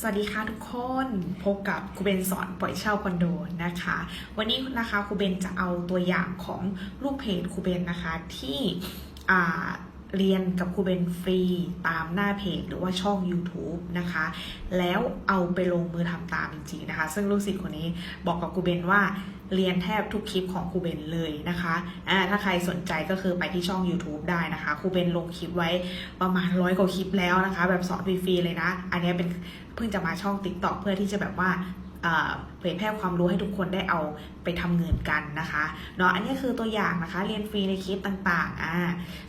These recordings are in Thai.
สวัสดีค่ะทุกคนพบกับครูเบนสอนปล่อยเช่าคอนโดนะคะ วันนี้นะคะครูเบนจะเอาตัวอย่างของลูกเพจครูเบนนะคะที่ เรียนกับครูเบนฟรีตามหน้าเพจหรือว่าช่อง YouTube นะคะ แล้วเอาไปลงมือทำตามจริงๆนะคะ ซึ่งลูกศิษย์คนนี้บอกกับครูเบนว่าเรียนแทบทุกคลิปของครูเบนเลยนะคะอ่าถ้าใครสนใจก็คือไปที่ช่อง YouTube ได้นะคะครูเบนลงคลิปไว้ประมาณร้อยกว่าคลิปแล้วนะคะ แบบสอนฟรีๆเลยนะ อันนี้เป็นเพิ่งจะมาช่อง t ิ k t o k เพื่อที่จะแบบว่า เผยแพร่ความรู้ให้ทุกคนได้เอาไปทำเงินกันนะคะเนาะอันนี้คือตัวอย่างนะคะ เรียนฟรีในเคสต่างๆอ่า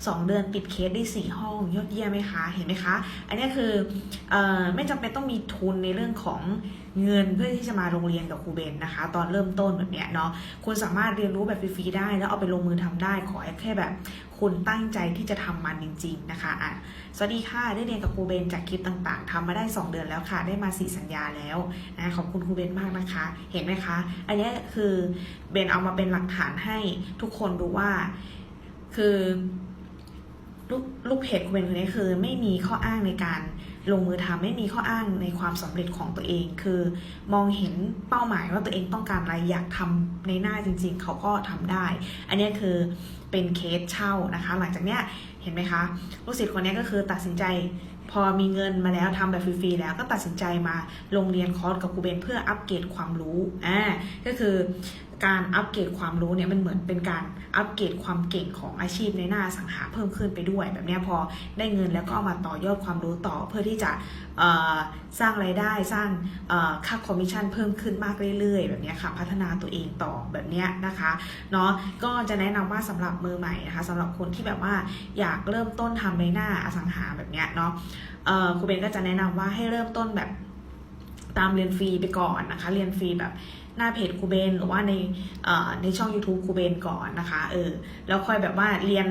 สองเดือนปิดเคสได้สี่ห้องยอดเยี่ยมไหมคะเห็นไหมคะ อันนี้คือเอ่อไม่จำเป็นต้องมีทุนในเรื่องของ เงินเพื่อที่จะมาโรงเรียนกับครูเบนนะคะ ตอนเริ่มต้นแบบเนี้ยเนาะคุณสามารถเรียนรู้แบบฟรีๆได้ แล้วเอาไปลงมือทำได้ขอแค่แบบคุณตั้งใจที่จะทำมันจริง ๆ นะคะอะสวัสดีค่ะได้เรียนกับครูเบนจากคลิปต่างๆทำมาได้ 2 เดือนแล้วค่ะ ได้มาสีสัญญาแล้วนะขอบคุณครูเบนมากนะคะ เห็นไหมคะ อันนี้คือเบนเอามาเป็นหลักฐานให้ทุกคนดูว่า คือ ลูกลูกเพจครูเบนคนนี้คือไม่มีข้ออ้างในการลงมือทำไม่มีข้ออ้างในความสำเร็จของตัวเอง คือมองเห็นเป้าหมายว่าตัวเองต้องการอะไรอยากทำในหน้าจริง ๆ เขาก็ทำได้ อันนี้คือเป็นเคสเช่านะคะ หลังจากเนี้ยเห็นไหมคะลูกศิษย์คนนี้ก็คือตัดสินใจพอมีเงินมาแล้วทำแบบฟรีๆแล้วก็ตัดสินใจมาลงเรียนคอร์สกับครูเบนเพื่ออัปเกรดความรู้อ่าก็คือการอัปเกรดความรู้เนี่ยมันเหมือนเป็นการอัปเกรดความเก่งของอาชีพในหน้าสังหาเพิ่มขึ้นไปด้วย แบบเนี้ยพอได้เงินแล้วก็เอามาต่อยอดความรู้ต่อเพื่อที่จะสร้างไรายได้สร้างค่าคอมมิชชั่นเพิ่มขึ้นมากเรื่อยๆ แบบเนี้ยค่ะพัฒนาตัวเองต่อแบบเนี้ยนะคะเนาะก็จะแนะนำว่าสำหรับมือใหม่นะคะสำหรับคนที่แบบว่าอยากเริ่มต้นทำในหน้าอสังหาแบบเนี้ยเนาะครูเบนก็จะแนะนำว่าให้เริ่มต้นแบบ ตามเรียนฟรีไปก่อนนะคะ เรียนฟรีแบบหน้าเพจครูเบนหรือว่าในในช่อง YouTube ครูเบนก่อนนะคะเออแล้วค่อยแบบว่าเรียน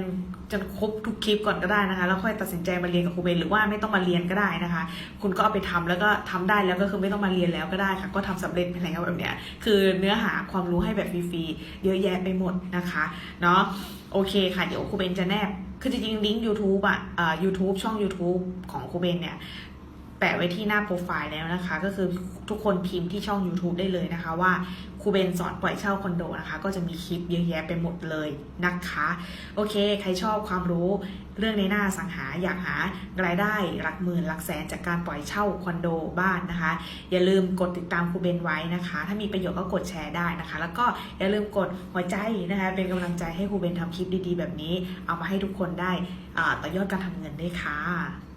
จนครบทุกคลิปก่อนก็ได้นะคะแล้วค่อยตัดสินใจมาเรียนกับครูเบนหรือว่าไม่ต้องมาเรียนก็ได้นะคะ คุณก็เอาไปทำแล้วก็ทำได้แล้วก็คือไม่ต้องมาเรียนแล้วก็ได้ค่ะ ก็ทำสำเร็จไปแล้วแบบเนี้ยคือเนื้อหาความรู้ให้แบบฟรีๆเยอะแยะไปหมดนะคะเนาะโอเคค่ะ เดี๋ยวครูเบนจะแนบคือจริงๆลิงก์ YouTube อะอ่า YouTube ช่อง YouTube ของครูเบนเนี่ย ปะไว้ที่หน้าโปรไฟล์แล้วนะคะ ก็คือทุกคนพิมพ์ที่ช่อง YouTube ได้เลยนะคะ ว่าครูเบนสอนปล่อยเช่าคอนโดนะคะ ก็จะมีคลิปเยอะแยะไปหมดเลยนะคะ โอเค ใครชอบความรู้เรื่องในหน้าสังหาอยากหารายได้หลักหมื่นหลักแสนจากการปล่อยเช่าคอนโดบ้านนะคะ อย่าลืมกดติดตามครูเบนไว้นะคะ ถ้ามีประโยชน์ก็กดแชร์ได้นะคะ แล้วก็อย่าลืมกดหัวใจนะคะ เป็นกำลังใจให้ครูเบนทำคลิปดีๆ แบบนี้ เอามาให้ทุกคนได้ต่อยอดการทำเงินได้ค่ะ